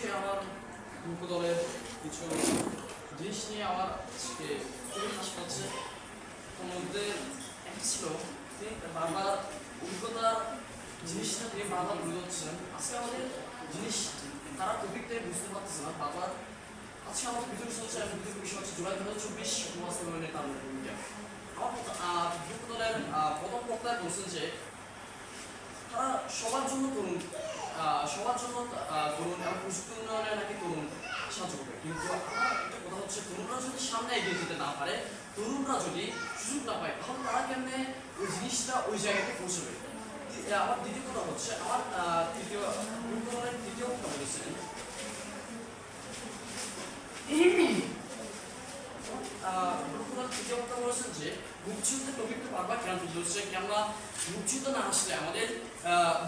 আজকে আমার দুঃখ দলের কিছু জিনিস নিয়ে আমার আজকে খুবই হাসি পাচ্ছে তার মধ্যে একটা ছিল বারবার অভিজ্ঞতার জিনিসটা তিনি বারবার বুঝে হচ্ছিলেন আজকে আমাদের জিনিস তারা টপিকটাই বুঝতে পারতেছে না বারবার আজকে আমার ভিতরে চলছে এবং ভিতরে বিষয় হচ্ছে জুলাই দু হাজার চব্বিশ বাস্তবায়নের কারণে ভূমিকা আমার দলের প্রথম বক্তায় বলছেন যে তারা সবার জন্য তরুণ সবার জন্য তরুণ এবং প্রযুক্তি উন্নয়নে নাকি তরুণ সাহায্য করবে। কিন্তু একটা কথা হচ্ছে, তরুণরা যদি সামনে এগিয়ে যেতে না পারে, তরুণরা যদি সুযোগ না পায় তাহলে তারা কেমনে ওই জিনিসটা ওই জায়গাতে পৌঁছবে? আমার দ্বিতীয় কথা হচ্ছে, আমার তৃতীয় উন্নয়নের তৃতীয় কথা বলেছিলেন আহ, তৃতীয় বলেছেন যে মুক্তিযুদ্ধের টপিকটা বারবার কেন তুলতে হচ্ছে কেননা মুক্তিযুদ্ধ না আসলে আমাদের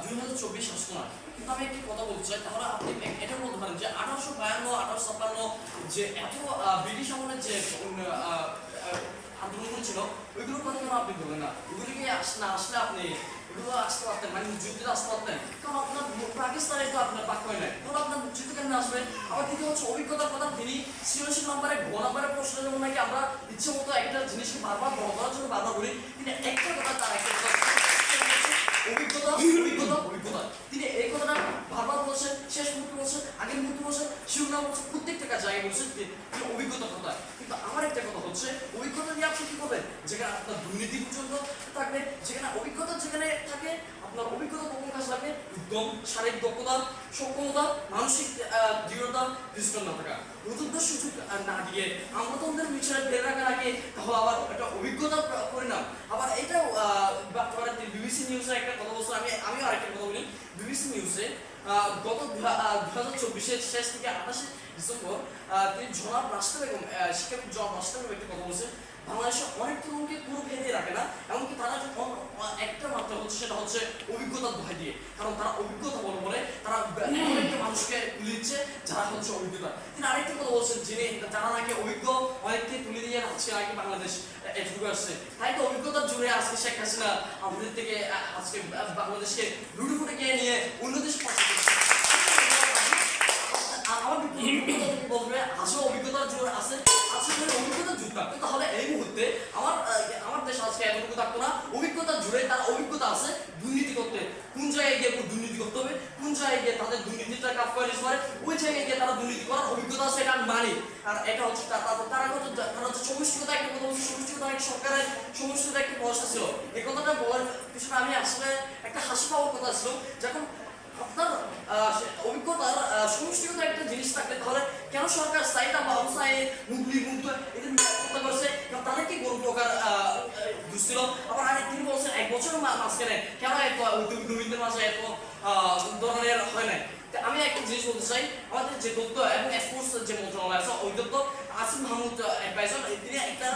দুই হাজার চব্বিশ আসতো না কিন্তু আমি একটি কথা বলতে চাই, তাহলে আপনি এটা বলতে পারেন যে আঠারোশো বায়ান্ন, আঠারোশো ছাপ্পান্ন যে এত ব্রিটিশ আমলের যে আন্দোলনগুলো ছিল ওইগুলোর কথা কেন আপনি বললেন না? ওইগুলিকে না আসলে আপনি ওগুলো আসতে পারতেন মানে মুক্তিযুদ্ধে আসতে পারতেন। কারণ আপনার পাকিস্তানে তো আপনার বাক্য নাই। তাহলে আপনার মুক্তিযুদ্ধ কেন আসবে? আবার দ্বিতীয় হচ্ছে অভিজ্ঞতার কথা তিনি সৃজনশীল নাম্বারে ঘ নাম্বারের প্রশ্ন যেমন নাকি আমরা ইচ্ছে মতো একটা জিনিসকে বারবার বড় করার জন্য বারবার বলি, তিনি একটা কথা তার একটা কথা অভিজ্ঞতা অভিজ্ঞতা অভিজ্ঞতা। তিনি এই কথাটা বারবার বলছেন, শেষ মুহূর্তে বলছেন, আগের মুহূর্তে বলছেন, শিরোনাম বলছেন, প্রত্যেকটা জায়গায় বলছেন তিনি অভিজ্ঞতার কথা। কিন্তু আমার একটা কথা হচ্ছে অভিজ্ঞতা দিয়ে আপনি কি করবেন যেখানে আপনার দুর্নীতি পর্যন্ত থাকবে যেখানে অভিজ্ঞতা যেখানে থাকে আপনার অভিজ্ঞতা কখন কাজ লাগবে উদ্যম শারীরিক দক্ষতা সক্ষমতা মানসিক দৃঢ়তা দৃষ্টান্ত না থাকা নতুনত্ব সুযোগ না দিয়ে আমতন্ত্রের মিশনে ফেলে রাখার আগে তাহলে আবার একটা অভিজ্ঞতার পরিণাম। আবার এটাও বিবিসি নিউজে একটা কথা বলছে আমি আমিও আরেকটা কথা বলি। বিবিসি নিউজে গত দু হাজার চব্বিশের শেষ থেকে আঠাশে ডিসেম্বর তিনি জনাব রাষ্ট্র আহ, শিক্ষাবিদ জনাব রাষ্ট্র একটা কথা বলছে বাংলাদেশে অনেক তরুণকে পুরো ভেদে রাখে না এমনকি তারা যে অন- অ- একটা মাত্রা হচ্ছে সেটা হচ্ছে অভিজ্ঞতার দোহাই দিয়ে। কারণ তারা অভিজ্ঞতা বলে বলে তারা এমন একটা মানুষকে তুলে দিচ্ছে যারা হচ্ছে অভিজ্ঞতা। তিনি আরেকটা কথা বলছেন যিনি যারা নাকি অভিজ্ঞ অনেককে তুলে দিয়ে আজকে নাকি বাংলাদেশ এটুকু আসছে। তাই তো অভিজ্ঞতার জুড়ে আজকে শেখ হাসিনা আমাদের থেকে আজকে বাংলাদেশকে লুটু ফুটে গিয়ে নিয়ে অন্য দেশে। আমার বলবে আসলে অভিজ্ঞতার জোর আছে আসলে অভিজ্ঞতার জোর থাকতো তাহলে এই মুহূর্তে আমার আমার দেশ আজকে এতটুকু থাকতো না অভিজ্ঞতার জোরে তার অভিজ্ঞতা আছে দুর্নীতি করতে কোন জায়গায় গিয়ে দুর্নীতি করতে হবে কোন জায়গায় গিয়ে তাদের দুর্নীতিটা কাজ করে পারে ওই জায়গায় গিয়ে তারা দুর্নীতি করার অভিজ্ঞতা আছে আমি মানি। আর এটা হচ্ছে তারা কত তারা হচ্ছে সমষ্টিগত একটা কথা সমষ্টিগত একটা সরকারের সমষ্টিগত একটা পয়সা ছিল এই কথাটা বলার পিছনে আমি আসলে একটা হাসি পাওয়ার কথা ছিল, যখন আপনার অভিজ্ঞতার সমষ্টিগত একটা জিনিস থাকলে তাহলে কেন সরকার সাইটা বছর মাঝখানে কেন এত দুর্নীতির মাঝে এত ধরনের হয় নাই। আমি একটা জিনিস বলতে চাই, আমাদের যে দপ্তর এবং স্পোর্টস যে মন্ত্রণালয় আছে, ওই দপ্তর আসিম মাহমুদ অ্যাডভাইজার তিনি একটা